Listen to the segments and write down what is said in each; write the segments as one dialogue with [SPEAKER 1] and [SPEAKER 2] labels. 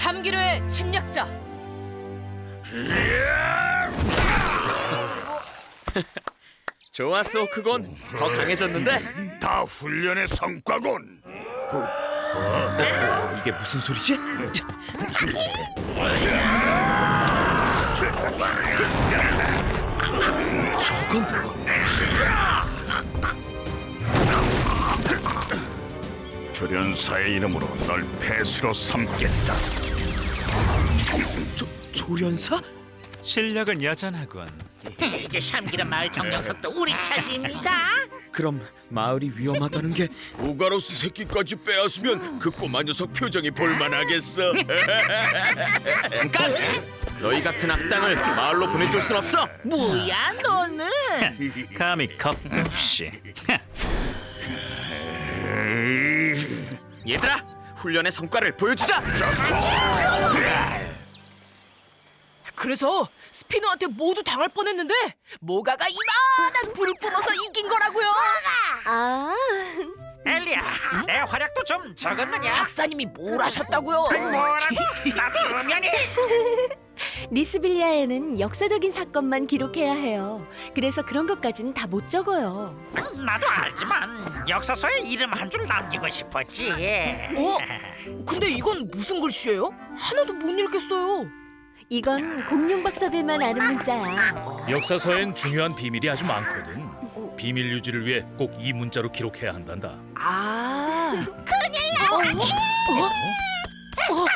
[SPEAKER 1] 참기로의 침략자.
[SPEAKER 2] 좋았어, 오크곤. 더 강해졌는데?
[SPEAKER 3] 다 훈련의 성과군.
[SPEAKER 2] 이게 무슨 소리지? 저건
[SPEAKER 3] 조련사의 이름으로 널 폐수로 삼겠다.
[SPEAKER 2] 조련사?
[SPEAKER 4] 실력은 여전하군.
[SPEAKER 5] 이제 샴기름 마을 정령석도 우리 차지입니다.
[SPEAKER 2] 그럼 마을이 위험하다는 게 오가로스 새끼까지 빼앗으면 그 꼬마 녀석 표정이 볼만하겠어. 잠깐! 너희 같은 악당을 마을로 보내줄 순 없어.
[SPEAKER 5] 뭐야 너는?
[SPEAKER 4] 감히 겁도 없이.
[SPEAKER 2] 얘들아, 훈련의 성과를 보여주자.
[SPEAKER 1] 그래서 스피너한테 모두 당할 뻔했는데 모가가 이만한 불을 뿜어서 이긴 거라고요.
[SPEAKER 6] 아,
[SPEAKER 5] 엘리야, 내 활약도 좀 적었느냐?
[SPEAKER 1] 박사님이 뭘 하셨다고요?
[SPEAKER 5] 뭐라고? 나도 음연히.
[SPEAKER 6] 니스빌리아에는 역사적인 사건만 기록해야 해요. 그래서 그런 것까지는 다 못 적어요.
[SPEAKER 5] 나도 알지만 역사서에 이름 한 줄 남기고 싶었지.
[SPEAKER 1] 어? 근데 이건 무슨 글씨예요? 하나도 못 읽겠어요.
[SPEAKER 6] 이건 공룡 박사들만 아는 문자야.
[SPEAKER 7] 역사서엔 중요한 비밀이 아주 많거든. 비밀 유지를 위해 꼭 이 문자로 기록해야 한단다.
[SPEAKER 1] 아. 큰일 나네. 어? 어?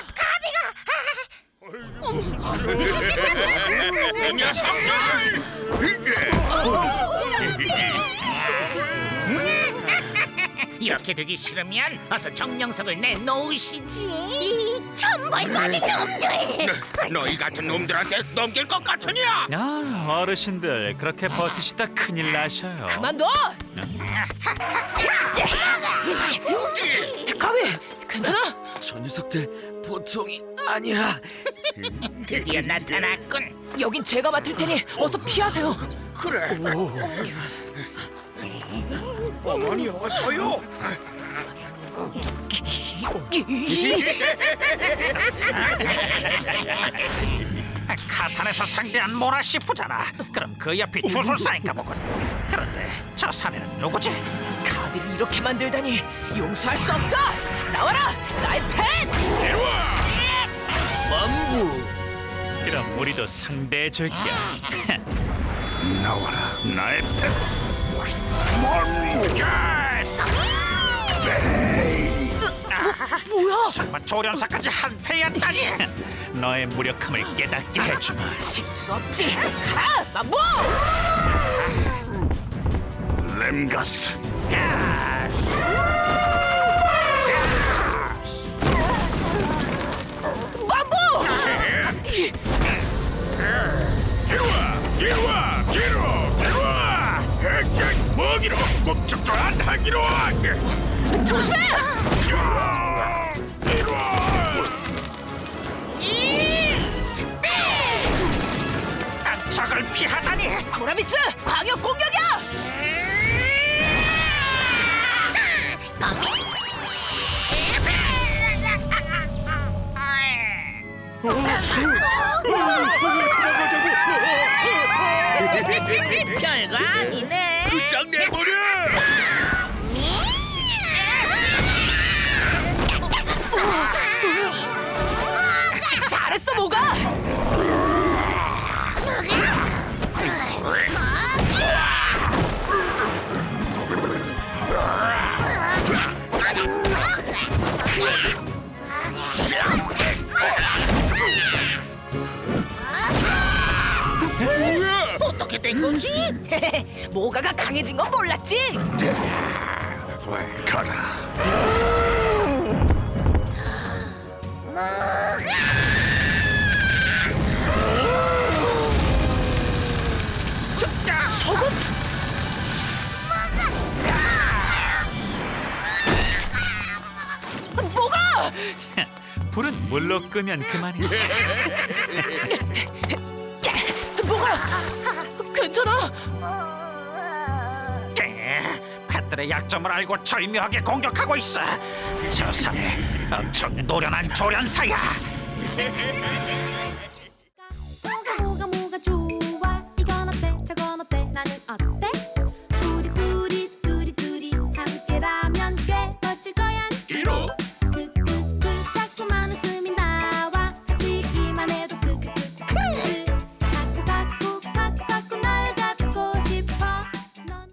[SPEAKER 5] 이렇게 되기 싫으면 어서 정령석을 내놓으시지. 이 천벌받은 놈들.
[SPEAKER 3] 너희 같은 놈들한테 넘길 것 같으냐?
[SPEAKER 4] 아, 어르신들 그렇게 버티시다 큰일 나셔요.
[SPEAKER 1] 그만둬. 가비, 괜찮아?
[SPEAKER 2] 저 녀석들 보통이 아니야.
[SPEAKER 5] 드디어 나타났군.
[SPEAKER 1] 여긴 제가 맡을 테니 어서 피하세요.
[SPEAKER 3] 그래. 어머니 어서요.
[SPEAKER 5] 카탄에서 상대한 모라시프잖아. 그럼 그 옆이 주술사인가 보군. 그런데 저 사내는 누구지?
[SPEAKER 1] 가비를 이렇게 만들다니 용서할 수 없어. 나와라, 나의 팬.
[SPEAKER 4] 그럼 우리도 상대해 줄게.
[SPEAKER 3] 나와라 나의 ペ 몬가스.
[SPEAKER 1] 뭐야?
[SPEAKER 5] 설마 조련사까지 한패였다니?
[SPEAKER 4] 너의 무력함을 깨닫게 해주마.
[SPEAKER 1] 실수 없지. 가, 만보.
[SPEAKER 3] 렘가스.
[SPEAKER 1] 만보.
[SPEAKER 3] 먹이로 꼼짝도 안 하기로 하게.
[SPEAKER 1] 조심해.
[SPEAKER 5] 난 적을 피하다니.
[SPEAKER 1] 도라미스, 광역 공격이야.
[SPEAKER 5] 별거
[SPEAKER 3] 짱 내버려.
[SPEAKER 1] 잘했어, 뭐가?
[SPEAKER 5] 거지?
[SPEAKER 1] 모가가 강해진 건 몰랐지?
[SPEAKER 3] 가라.
[SPEAKER 1] 저건 뭐가?
[SPEAKER 4] 불은 물로 끄면 그만이지.
[SPEAKER 1] 뭐가? 괜찮아?
[SPEAKER 5] 에, 팥들의 약점을 알고 절묘하게 공격하고 있어. 저 사내 엄청 노련한 조련사야.
[SPEAKER 3] 아!